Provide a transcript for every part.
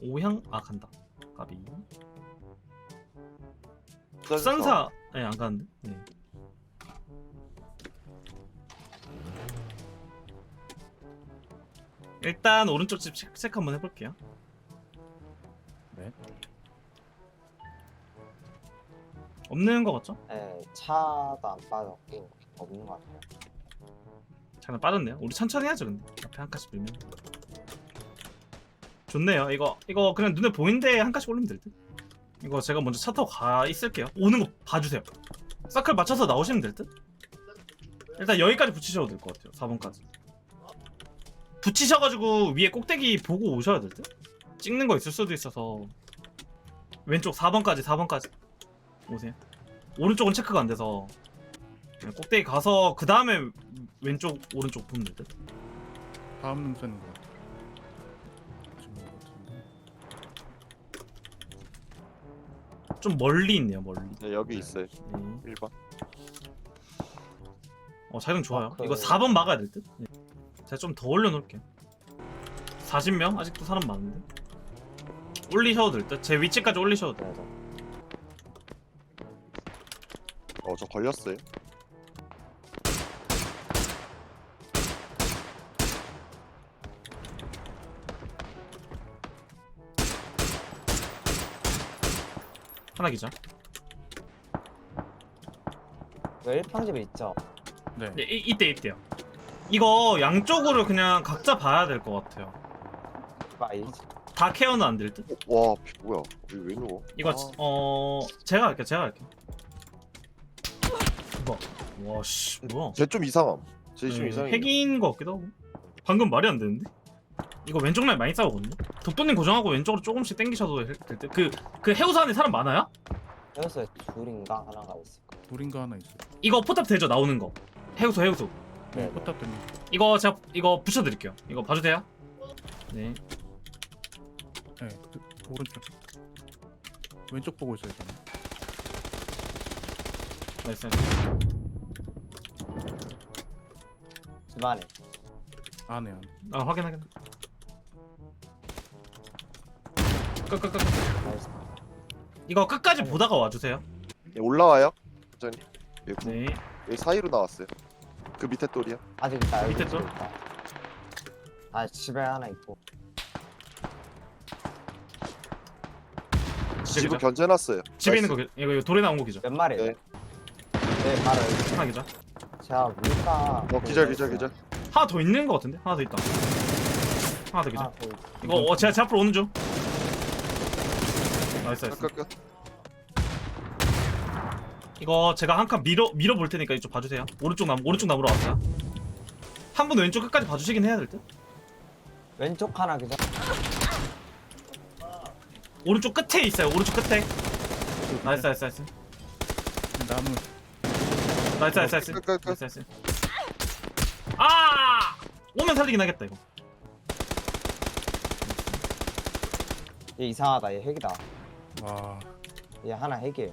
오향 아 간다. 까비. 부산사. 수산사 아니 안 가는데. 네. 일단 오른쪽 집 체크, 체크 한번 해볼게요. 네. 없는 거 같죠? 네, 차도 안 빠졌고 없는 것 같아요. 장난 빠졌네요. 우리 천천히 하죠 근데 앞에 한 칸씩 밀면. 좋네요. 이거 이거 그냥 눈에 보이는데 한 칸씩 올리면 될 듯. 이거 제가 먼저 차 타고 가 있을게요. 오는 거 봐주세요. 서클 맞춰서 나오시면 될 듯. 일단 여기까지 붙이셔도 될 것 같아요. 4번까지. 붙이셔가지고 위에 꼭대기 보고 오셔야 될 듯. 찍는 거 있을 수도 있어서 왼쪽 4번까지 4번까지 오세요. 오른쪽은 체크가 안 돼서 꼭대기 가서 그 다음에 왼쪽 오른쪽 보면 될 듯. 다음 능선인 것 좀 멀리 있네요 멀리. 네, 여기 있어요. 네. 1번. 어 자동 좋아요. 아, 그- 이거 4번 막아야 될 듯. 네. 제가 좀 더 올려놓을게요. 40명 아직도 사람 많은데. 올리셔도 될 듯. 제 위치까지 올리셔도 돼. 네, 네. 어, 저 걸렸어요. 하나 기자. 그 1평집에 있죠? 네. 네, 이, 이때 이때요. 이거 양쪽으로 그냥 각자 봐야 될 것 같아요. 바이. 다 케어는 안 될 듯. 어, 와, 비- 뭐야? 이거 왜 누워? 이거 아, 어 제가 할게 요. 제가 할게 요. 이거 와씨 뭐야? 쟤좀 이상함. 쟤좀 네, 이상해. 핵인 것 같기도 하고 방금 말이 안 되는데 이거 왼쪽 라인 많이 싸우거든요 독도님 고정하고 왼쪽으로 조금씩 당기셔도 될듯그 그 해우소 안에 사람 많아요? 여기서 둘인가 하나가 있을 거예요. 둘인가 하나 있어요. 이거 포탑 되죠 나오는 거 해우소 해우소 네. 네. 포탑 때문에. 이거 제가 이거 붙여드릴게요 이거 봐도 돼요? 네 네. 그, 오른쪽. 왼쪽 보고 있어요. 저는. 나이스 나이스 집 안에. 안에 안에. 아 확인 확인 끝끝끝. 이거 끝까지 보다가 와주세요 예, 올라와요. 부장님. 여기, 네 여기 사이로 나왔어요. 그 밑에 돌이야. 아직 있다. 여기 밑에 집에 쪽? 있다. 아 집에 하나 있고. 기자 견제놨어요. 집에 있는 나이스. 거 기- 이거, 이거 돌에 나온 거 기죠 몇 마리예요? 네. 네, 바로 여기. 하나 기자 제가 물가. 어, 기절, 기절, 기절. 하나 더 있는 거 같은데 하나 더 있다 하나 더 기자 아, 그 이거 어, 제가 제 앞으로 오는 중 나이스 나이스 끝. 이거 제가 한 칸 밀어 밀어 볼 테니까 이쪽 봐주세요. 오른쪽 나무 오른쪽 나무로 왔어요. 한 분 왼쪽 끝까지 봐주시긴 해야 될 듯. 왼쪽 하나 그죠? 오른쪽 끝에 있어요. 오른쪽 끝에. 나이스 나이스 나이스 나무. 나이스 나이스 나이스 끝, 끝, 끝. 나이스 나이스. 아 오면 살리긴 하겠다 이거. 얘 이상하다. 얘 핵이다. 와. 얘 하나 핵이에요.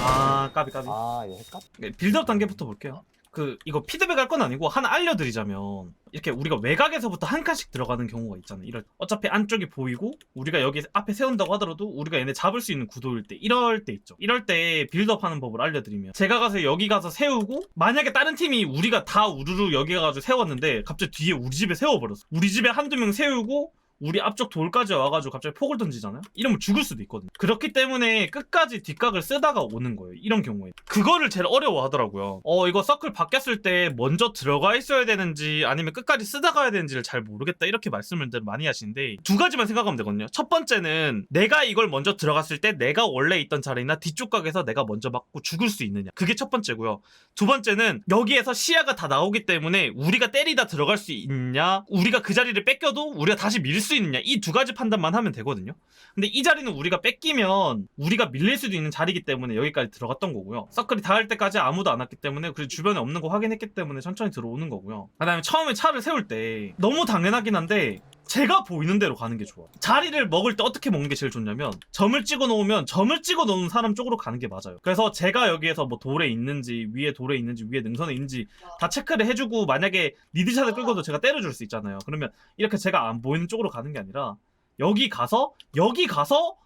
아 까비 까비. 아, 얘 핵같? 네, 빌드업 단계부터 볼게요. 그 이거 피드백 할 건 아니고 하나 알려드리자면 이렇게 우리가 외곽에서부터 한 칸씩 들어가는 경우가 있잖아요. 이럴 어차피 안쪽이 보이고 우리가 여기 앞에 세운다고 하더라도 우리가 얘네 잡을 수 있는 구도일 때 이럴 때 있죠. 이럴 때 빌드업 하는 법을 알려드리면 제가 가서 여기 가서 세우고 만약에 다른 팀이 우리가 다 우르르 여기 가가지고 세웠는데 갑자기 뒤에 우리 집에 세워버렸어. 우리 집에 한두 명 세우고 우리 앞쪽 돌까지 와가지고 갑자기 폭을 던지잖아요? 이러면 죽을 수도 있거든요. 그렇기 때문에 끝까지 뒷각을 쓰다가 오는 거예요. 이런 경우에. 그거를 제일 어려워 하더라고요. 어, 이거 서클 바뀌었을 때 먼저 들어가 있어야 되는지 아니면 끝까지 쓰다 가야 되는지를 잘 모르겠다. 이렇게 말씀을 늘 많이 하시는데 두 가지만 생각하면 되거든요. 첫 번째는 내가 이걸 먼저 들어갔을 때 내가 원래 있던 자리나 뒤쪽 각에서 내가 먼저 맞고 죽을 수 있느냐. 그게 첫 번째고요. 두 번째는 여기에서 시야가 다 나오기 때문에 우리가 때리다 들어갈 수 있냐, 우리가 그 자리를 뺏겨도 우리가 다시 밀 수 있느냐 이 두 가지 판단만 하면 되거든요. 근데 이 자리는 우리가 뺏기면 우리가 밀릴 수도 있는 자리이기 때문에 여기까지 들어갔던 거고요. 서클이 닿을 때까지 아무도 안 왔기 때문에 그 주변에 없는 거 확인했기 때문에 천천히 들어오는 거고요. 그다음에 처음에 차를 세울 때 너무 당연하긴 한데 제가 보이는 대로 가는 게 좋아. 자리를 먹을 때 어떻게 먹는 게 제일 좋냐면 점을 찍어 놓으면 점을 찍어 놓은 사람 쪽으로 가는 게 맞아요. 그래서 제가 여기에서 뭐 돌에 있는지 위에 돌에 있는지 위에 능선에 있는지 다 체크를 해주고 만약에 리드샷을 끌고도 제가 때려줄 수 있잖아요. 그러면 이렇게 제가 안 보이는 쪽으로 가는 게 아니라 여기 가서 여기 가서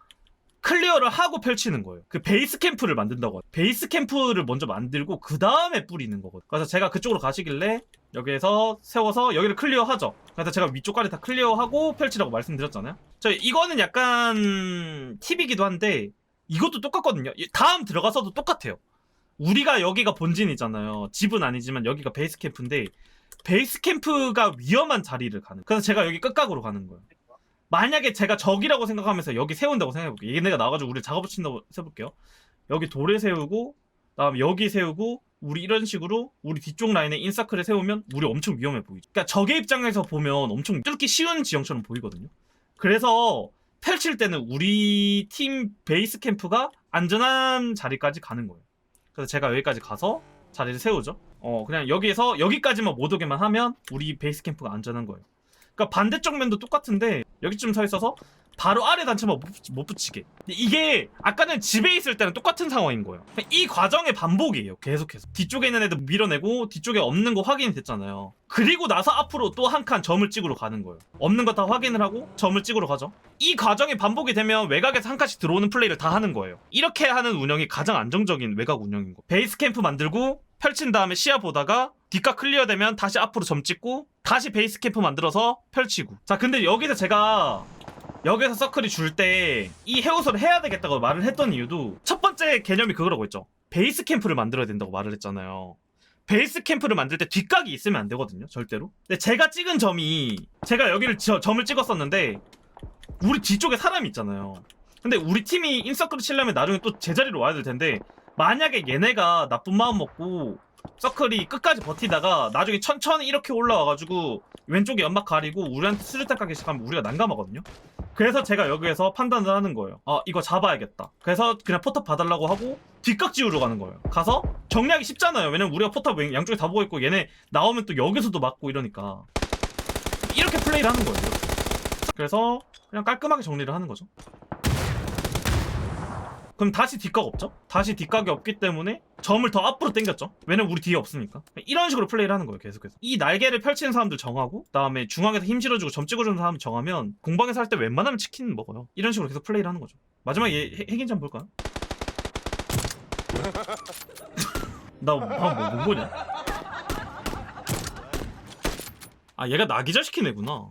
클리어를 하고 펼치는 거예요. 그 베이스 캠프를 만든다고. 베이스 캠프를 먼저 만들고 그 다음에 뿌리는 거거든요. 그래서 제가 그쪽으로 가시길래 여기에서 세워서 여기를 클리어하죠. 그래서 제가 위쪽까지 다 클리어하고 펼치라고 말씀드렸잖아요. 저 이거는 약간 팁이기도 한데 이것도 똑같거든요. 이 다음 들어가서도 똑같아요. 우리가 여기가 본진이잖아요. 집은 아니지만 여기가 베이스 캠프인데 베이스 캠프가 위험한 자리를 가는. 그래서 제가 여기 끝각으로 가는 거예요. 만약에 제가 적이라고 생각하면서 여기 세운다고 생각해볼게요. 얘네가 나와가지고 우리 작업을 친다고 해볼게요. 여기 돌에 세우고, 다음 여기 세우고, 우리 이런 식으로 우리 뒤쪽 라인에 인서클에 세우면 우리 엄청 위험해 보이죠. 그러니까 적의 입장에서 보면 엄청 뚫기 쉬운 지형처럼 보이거든요. 그래서 펼칠 때는 우리 팀 베이스 캠프가 안전한 자리까지 가는 거예요. 그래서 제가 여기까지 가서 자리를 세우죠. 어, 그냥 여기에서 여기까지만 못 오게만 하면 우리 베이스 캠프가 안전한 거예요. 그러니까 반대쪽 면도 똑같은데 여기쯤 서 있어서 바로 아래 단체만 못, 붙이- 못 붙이게. 이게 아까는 집에 있을 때는 똑같은 상황인 거예요. 그러니까 이 과정의 반복이에요. 계속해서 뒤쪽에 있는 애들 밀어내고 뒤쪽에 없는 거 확인이 됐잖아요. 그리고 나서 앞으로 또 한 칸 점을 찍으러 가는 거예요. 없는 거 다 확인을 하고 점을 찍으러 가죠. 이 과정이 반복이 되면 외곽에서 한 칸씩 들어오는 플레이를 다 하는 거예요. 이렇게 하는 운영이 가장 안정적인 외곽 운영인 거. 베이스 캠프 만들고 펼친 다음에 시야 보다가 뒷각 클리어 되면 다시 앞으로 점 찍고 다시 베이스 캠프 만들어서 펼치고. 자, 근데 여기서 제가 여기서 서클이 줄 때 이 해우소를 해야 되겠다고 말을 했던 이유도 첫 번째 개념이 그거라고 했죠. 베이스 캠프를 만들어야 된다고 말을 했잖아요. 베이스 캠프를 만들 때 뒷각이 있으면 안 되거든요, 절대로. 근데 제가 찍은 점이 제가 여기를 저- 점을 찍었었는데 우리 뒤쪽에 사람이 있잖아요. 근데 우리 팀이 인서클을 치려면 나중에 또 제자리로 와야 될 텐데 만약에 얘네가 나쁜 마음 먹고 서클이 끝까지 버티다가 나중에 천천히 이렇게 올라와가지고 왼쪽에 연막 가리고 우리한테 수류탄 까기 시작하면 우리가 난감하거든요. 그래서 제가 여기에서 판단을 하는 거예요. 아 이거 잡아야겠다. 그래서 그냥 포탑 봐달라고 하고 뒷각 지우러 가는 거예요. 가서 정리하기 쉽잖아요. 왜냐면 우리가 포탑 왼- 양쪽에 다 보고 있고 얘네 나오면 또 여기서도 맞고 이러니까 이렇게 플레이를 하는 거예요. 그래서 그냥 깔끔하게 정리를 하는 거죠. 그럼 다시 뒷각 없죠? 다시 뒷각이 없기 때문에 점을 더 앞으로 당겼죠? 왜냐면 우리 뒤에 없으니까. 이런 식으로 플레이를 하는 거예요, 계속해서. 이 날개를 펼치는 사람들 정하고, 그다음에 중앙에서 힘 실어주고 점 찍어주는 사람 정하면, 공방에서 할 때 웬만하면 치킨 먹어요. 이런 식으로 계속 플레이를 하는 거죠. 마지막에 핵인지 볼까요? 나 방금 뭐, 뭐 보냐? 아, 얘가 나기절 시킨 애구나.